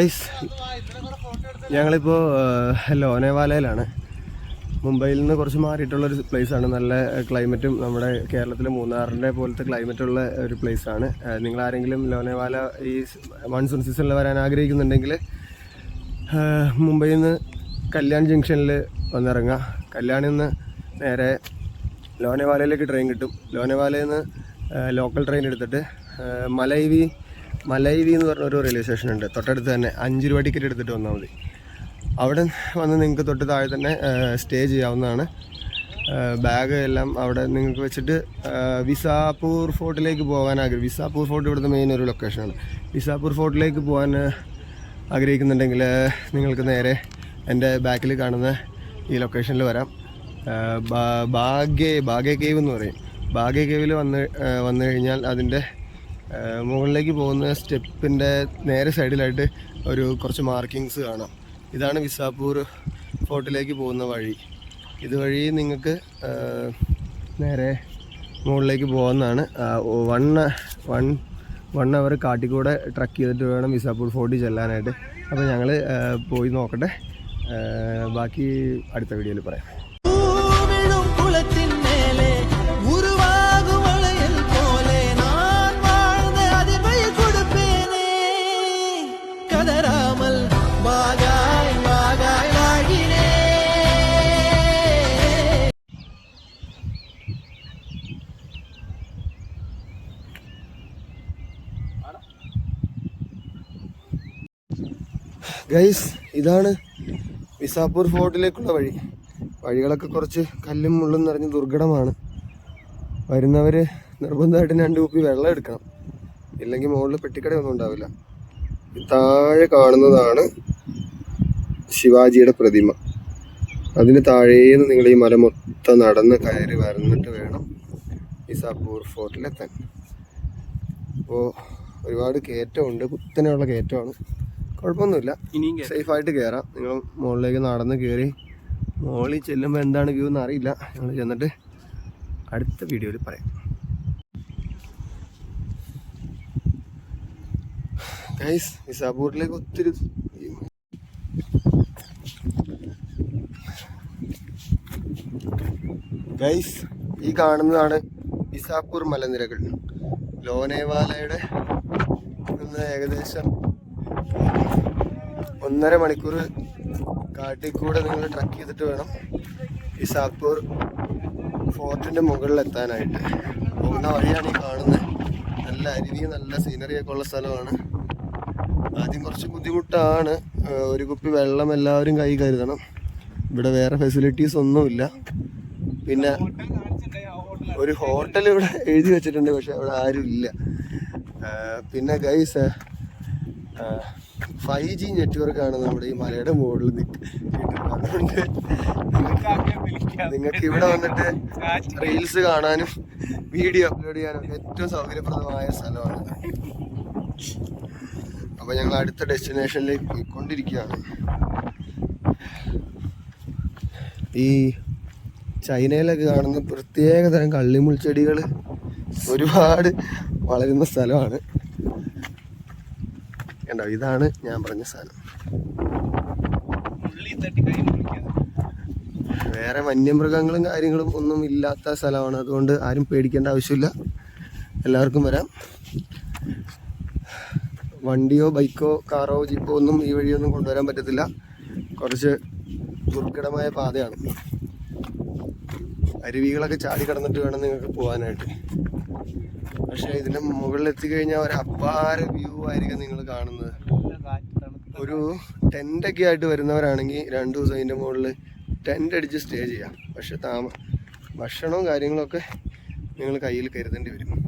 Guys ഞങ്ങളിപ്പോൾ ലോനേവാലയിലാണ്. മുംബൈയിൽ നിന്ന് കുറച്ച് മാറിയിട്ടുള്ളൊരു പ്ലേസാണ് നല്ല ക്ലൈമറ്റും നമ്മുടെ കേരളത്തിൽ മൂന്നാറിന്റെ പോലത്തെ ക്ലൈമറ്റുള്ള ഒരു പ്ലേസാണ് നിങ്ങൾ ആരെങ്കിലും ലോനേവാല ഈ മൺസൂൺ സീസണിൽ വരാൻ ആഗ്രഹിക്കുന്നുണ്ടെങ്കിൽ മുംബൈയിൽ നിന്ന് കല്യാൺ ജംഗ്ഷനിൽ വന്നിറങ്ങുക കല്യാണിൽ നിന്ന് നേരെ ലോനേവാലയിലേക്ക് ട്രെയിൻ കിട്ടും. ലോനേവാലയിൽ നിന്ന് ലോക്കൽ ട്രെയിൻ എടുത്തിട്ട് മലൈവി മലൈവി എന്ന് പറഞ്ഞ ഒരു റെയിൽവേ സ്റ്റേഷൻ ഉണ്ട്. തൊട്ടടുത്ത് തന്നെ അഞ്ച് രൂപ ടിക്കറ്റ് എടുത്തിട്ട് വന്നാൽ മതി. അവിടെ വന്ന് നിങ്ങൾക്ക് തൊട്ട് താഴെ തന്നെ സ്റ്റേ ചെയ്യാവുന്നതാണ്. ബാഗ് എല്ലാം അവിടെ നിങ്ങൾക്ക് വെച്ചിട്ട് വിസാപൂർ ഫോർട്ടിലേക്ക് പോകാൻ ആഗ്രഹം വിസാപൂർ ഫോർട്ട് ഇവിടുത്തെ മെയിൻ ഒരു ലൊക്കേഷനാണ് വിസാപൂർ ഫോർട്ടിലേക്ക് പോകാൻ ആഗ്രഹിക്കുന്നുണ്ടെങ്കിൽ നിങ്ങൾക്ക് നേരെ എന്റെ ബാക്കിൽ കാണുന്ന ഈ ലൊക്കേഷനിൽ വരാം. ഭാഗ്യ ഭാഗ്യ കേവ് എന്ന് പറയും. ഭാഗ്യ കേവിൽ വന്ന് വന്നു കഴിഞ്ഞാൽ അതിന്റെ മുകളിലേക്ക് പോകുന്ന സ്റ്റെപ്പിന്റെ നേരെ സൈഡിലായിട്ട് ഒരു കുറച്ച് മാർക്കിങ്സ് കാണാം. ഇതാണ് വിസാപൂർ ഫോർട്ടിലേക്ക് പോകുന്ന വഴി. ഇതുവഴി നിങ്ങൾക്ക് നേരെ മുകളിലേക്ക് പോകുന്നതാണ് വൺ വൺ വൺ അവർ കാട്ടിക്കൂടെ ട്രക്ക് ചെയ്തിട്ട് വേണം വിസാപൂർ ഫോർട്ടിൽ ചെല്ലാനായിട്ട്. അപ്പോൾ ഞങ്ങൾ പോയി നോക്കട്ടെ. ബാക്കി അടുത്ത വീഡിയോയിൽ പറയാം. ഗൈസ് ഇതാണ് വിസാപൂർ ഫോർട്ടിലേക്കുള്ള വഴി. വഴികളൊക്കെ കുറച്ച് കല്ലും മുള്ളും നിറഞ്ഞ് ദുർഘടമാണ്. വരുന്നവർ നിർബന്ധമായിട്ടും രണ്ട് കുപ്പി വെള്ളം എടുക്കണം. ഇല്ലെങ്കിൽ മുകളിൽ പെട്ടിക്കടയൊന്നും ഉണ്ടാവില്ല. താഴെ കാണുന്നതാണ് ശിവാജിയുടെ പ്രതിമ. അതിന് താഴേന്ന് നിങ്ങൾ ഈ മല മൊത്തം നടന്ന് കയറി വരന്നിട്ട് വേണം വിസാപൂർ ഫോർട്ടിലെത്താൻ. അപ്പോൾ ഒരുപാട് കയറ്റമുണ്ട്. കുത്തനെയുള്ള കയറ്റമാണ്. കുഴപ്പമൊന്നുമില്ല. സേഫായിട്ട് കയറാം നിങ്ങൾ മുകളിലേക്ക് നടന്ന് കയറി മുകളിൽ ചെല്ലുമ്പോൾ എന്താണ് വ്യൂ എന്ന് അറിയില്ല. ഞങ്ങൾ ചെന്നിട്ട് അടുത്ത വീഡിയോയിൽ പറയാം. ഗൈസ് നിസാപൂരിലേക്ക് ഒത്തിരി ഗൈസ് ഈ കാണുന്നതാണ് നിസാപൂർ മലനിരകൾ. ലോനേവാലയുടെ നിന്ന് ഏകദേശം ഒന്നര മണിക്കൂർ കാട്ടിൽ കൂടെ നിങ്ങൾ ട്രക്ക് ചെയ്തിട്ട് വേണം ഈ സാപ്പൂർ ഫോർട്ടിന്റെ മുകളിൽ എത്താനായിട്ട് പോകുന്ന വഴിയാണ് ഈ കാണുന്നത് നല്ല അരുവി നല്ല സീനറിയൊക്കെ ഉള്ള സ്ഥലമാണ്. ആദ്യം കുറച്ച് ബുദ്ധിമുട്ടാണ്. ഒരു കുപ്പി വെള്ളം എല്ലാവരും കൈ കരുതണം. ഇവിടെ വേറെ ഫെസിലിറ്റീസ് ഒന്നുമില്ല. പിന്നെ ഒരു ഹോട്ടൽ ഇവിടെ എഴുതി വെച്ചിട്ടുണ്ട് പക്ഷെ അവിടെ ആരും ഇല്ല പിന്നെ ഗൈസ് ഫൈവ് ജി നെറ്റ്വർക്ക് ആണ് നമ്മുടെ ഈ മലയുടെ മുകളിൽ അതുകൊണ്ട് നിങ്ങൾക്ക് ഇവിടെ വന്നിട്ട് റീൽസ് കാണാനും വീഡിയോ അപ്ലോഡ് ചെയ്യാനും ഏറ്റവും സൗകര്യപ്രദമായ സ്ഥലമാണ് അപ്പൊ ഞങ്ങൾ അടുത്ത ഡെസ്റ്റിനേഷനിലേക്ക് പോയിക്കൊണ്ടിരിക്കുകയാണ്. ഈ ചൈനയിലൊക്കെ കാണുന്ന പ്രത്യേക തരം കള്ളിമുൾ ചെടികൾ ഒരുപാട് വളരുന്ന സ്ഥലമാണ്. കണ്ടോ? ഇതാണ് ഞാൻ പറഞ്ഞ സാധനം. വേറെ വന്യമൃഗങ്ങളും കാര്യങ്ങളും ഒന്നും ഇല്ലാത്ത സ്ഥലമാണ്. അതുകൊണ്ട് ആരും പേടിക്കേണ്ട ആവശ്യമില്ല. എല്ലാവർക്കും വരാം. വണ്ടിയോ ബൈക്കോ കാറോ ജീപ്പോ ഒന്നും ഈ വഴിയൊന്നും കൊണ്ടുവരാൻ പറ്റത്തില്ല. കുറച്ച് ദുർഘടമായ പാതയാണ്. അരുവികളൊക്കെ ചാടി കടന്നിട്ട് വേണം നിങ്ങൾക്ക് പോകാനായിട്ട്. പക്ഷേ ഇതിന്റെ മുകളിലെത്തി കഴിഞ്ഞാൽ ഒരു അപാര വ്യൂ ആയിരിക്കും നിങ്ങൾ കാണുന്നത്. ഒരു ടെന്റ് ഒക്കെ ആയിട്ട് വരുന്നവരാണെങ്കിൽ രണ്ട് ദിവസം അതിന്റെ മുകളിൽ ടെന്റ് അടിച്ച് സ്റ്റേ ചെയ്യാം. പക്ഷെ താമ ഭക്ഷണവും കാര്യങ്ങളൊക്കെ നിങ്ങൾ കയ്യിൽ കരുതേണ്ടി വരും.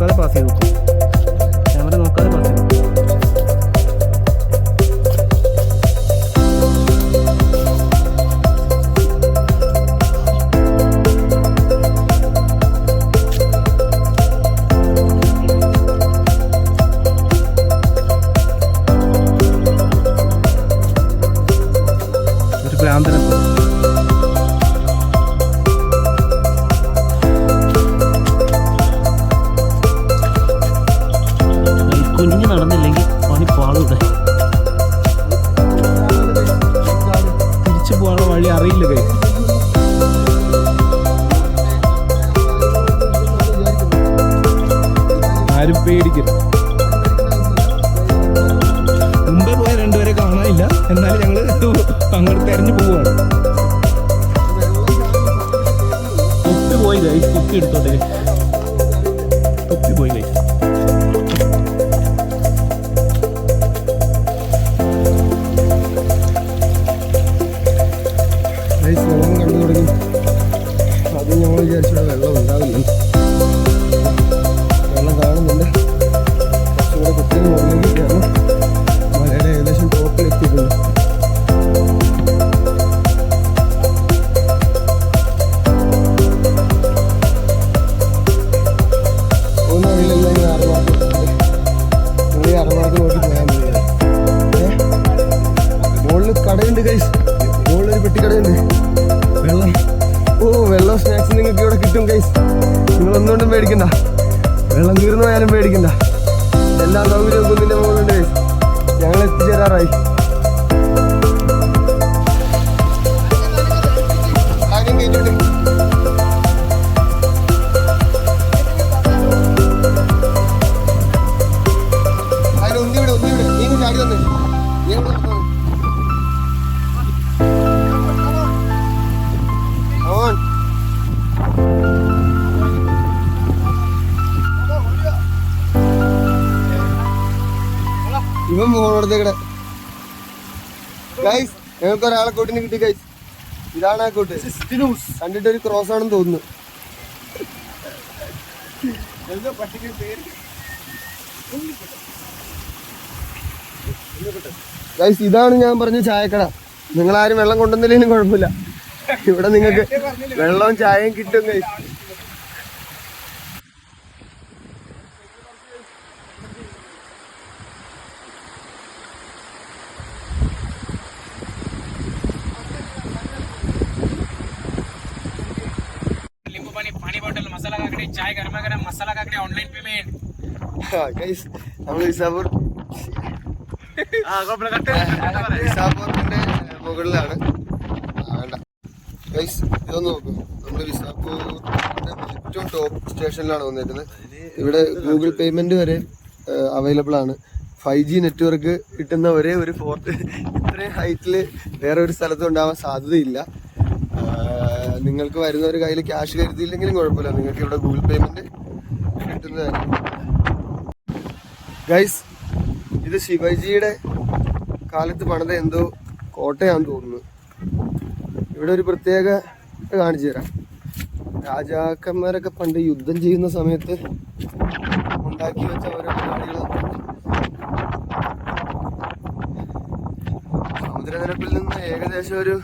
Cada partido പോയി കൈ തൊപ്പി എടുത്തോട്ടെ തൊപ്പി പോയി കൈ ഗൈസ് ഗൈസ് ഞങ്ങൾക്ക് ഒരാളെ കൂട്ടിന് കിട്ടി ഗൈസ് ഇതാണ് ആ കൂട്ട്. കണ്ടിട്ട് ഒരു ക്രോസ് ആണെന്ന് തോന്നുന്നു. ഗൈസ് ഇതാണ് ഞാൻ പറഞ്ഞ ചായക്കട. നിങ്ങൾ ആരും വെള്ളം കൊണ്ടുവന്നില്ലെങ്കിലും കുഴപ്പമില്ല. ഇവിടെ നിങ്ങൾക്ക് വെള്ളവും ചായയും കിട്ടും ഗൈസ് चाय गर्मा गर्म मसाला काकड़ी ऑनलाइन पेमेंट ഗൈസ് നമ്മൾ ഇസാപൂർ ഇസാപൂറിന്റെ മുകളിലാണ് ആ, വേണ്ട ഗൈസ് ഇതൊന്ന് നോക്കൂ നമ്മുടെ വിസാപൂറിന്റെ ഏറ്റവും ടോപ്പ് സ്റ്റേഷനിലാണ് വന്നിരിക്കുന്നത് ഇവിടെ ഗൂഗിൾ പേയ്മെന്റ് വരെ അവൈലബിൾ ആണ് ഫൈവ് ജി നെറ്റ്വർക്ക് കിട്ടുന്ന ഒരേ ഒരു ഫോർട്ട് ഇത്രയും ഹൈറ്റിൽ വേറെ ഒരു സ്ഥലത്തും ഉണ്ടാവാൻ സാധ്യതയില്ല ആ, നിങ്ങൾക്ക് വരുന്ന ഒരു കയ്യിൽ ക്യാഷ് കരുതിയില്ലെങ്കിലും കുഴപ്പമില്ല. നിങ്ങൾക്ക് ഇവിടെ ഗൂഗിൾ പേയ്മെന്റ് ഗൈസ് ഇത് ശിവജിയുടെ കാലത്ത് പണിത എന്തോ കോട്ടയാന്ന് തോന്നുന്നു. ഇവിടെ ഒരു പ്രത്യേക കാണിച്ചു തരാം. രാജാക്കന്മാരൊക്കെ പണ്ട് യുദ്ധം ചെയ്യുന്ന സമയത്ത് ഉണ്ടാക്കി വെച്ച ഓരോ പരിപാടികൾ സമുദ്രനിരപ്പിൽ നിന്ന് ഏകദേശം ഒരു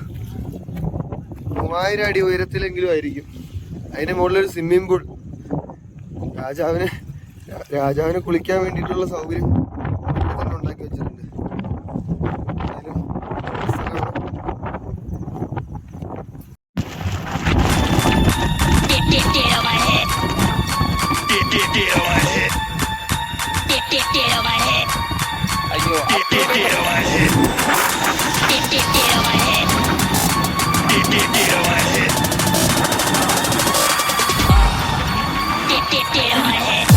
മൂവായിരം അടി ഉയരത്തിലെങ്കിലും ആയിരിക്കും. അതിന്റെ മുകളിലൊരു സ്വിമ്മിംഗ് പൂൾ രാജാവിന് രാജാവിനെ കുളിക്കാൻ വേണ്ടിയിട്ടുള്ള സൗകര്യം തന്നെ ഉണ്ടാക്കി വെച്ചിട്ടുണ്ട്. Get, get, get on my head.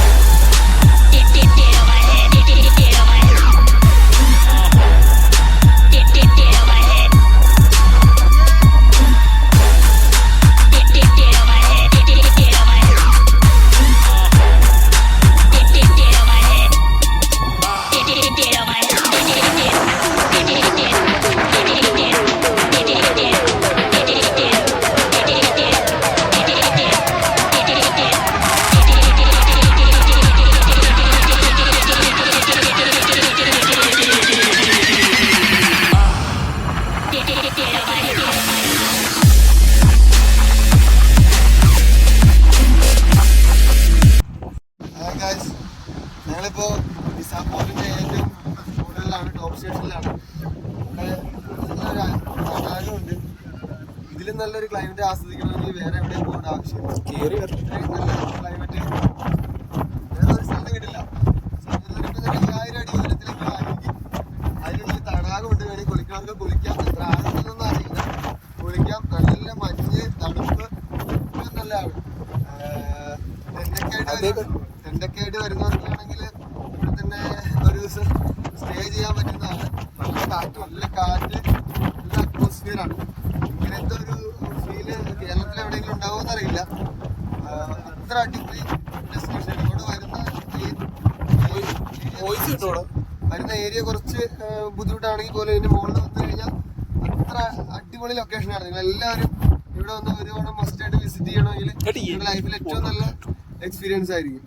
ആവശ്യമില്ല ഇത്രയും നല്ല ക്ലൈമറ്റ് വേറെ ഒരു സ്ഥലത്ത് കിട്ടില്ല സമുദ്രത്തിൽ അയ്യായിരം അടി ഉയരത്തിലേക്ക് ആയിരിക്കും അതിനുള്ളിൽ തടാകമുണ്ട് വേണമെങ്കിൽ കുളിക്കണവർക്ക് കുളിക്കാം എത്ര ആഴമൊന്നും അറിയില്ല കുളിക്കാം നല്ല മഞ്ഞ് തണുപ്പ് ഒക്കെ നല്ലതാണ് ടെന്റൊക്കെയായിട്ട് ടെന്റൊക്കെയായിട്ട് വരുന്നവർക്കാണെങ്കിൽ തന്നെ ഒരു ദിവസം സ്റ്റേ ചെയ്യാൻ പറ്റുന്നതാണ്. നല്ല കാറ്റ് നല്ല കാറ്റ് നല്ല അറ്റ്മോസ്ഫിയർ ആണ് ഇങ്ങനത്തെ ഒരു ഫീൽ കേരളത്തിൽ എവിടെയെങ്കിലും ഉണ്ടാവുമെന്ന് അറിയില്ല. അത്ര അടിപൊളി ഡെസ്റ്റിനേഷൻ ഇവിടെ വരുന്ന വോയിസ് കിട്ടുമോ വരുന്ന ഏരിയ കുറച്ച് ബുദ്ധിമുട്ടാണെങ്കിൽ പോലും ഇതിന്റെ മുകളിൽ വന്നു കഴിഞ്ഞാൽ അത്ര അടിപൊളി ലൊക്കേഷനാണ് നിങ്ങൾ എല്ലാവരും ഇവിടെ വന്ന് ഒരു തവണ മസ്റ്റ് ആയിട്ട് വിസിറ്റ് ചെയ്യണമെങ്കിൽ നിങ്ങളുടെ ലൈഫിൽ ഏറ്റവും നല്ല എക്സ്പീരിയൻസ് ആയിരിക്കും.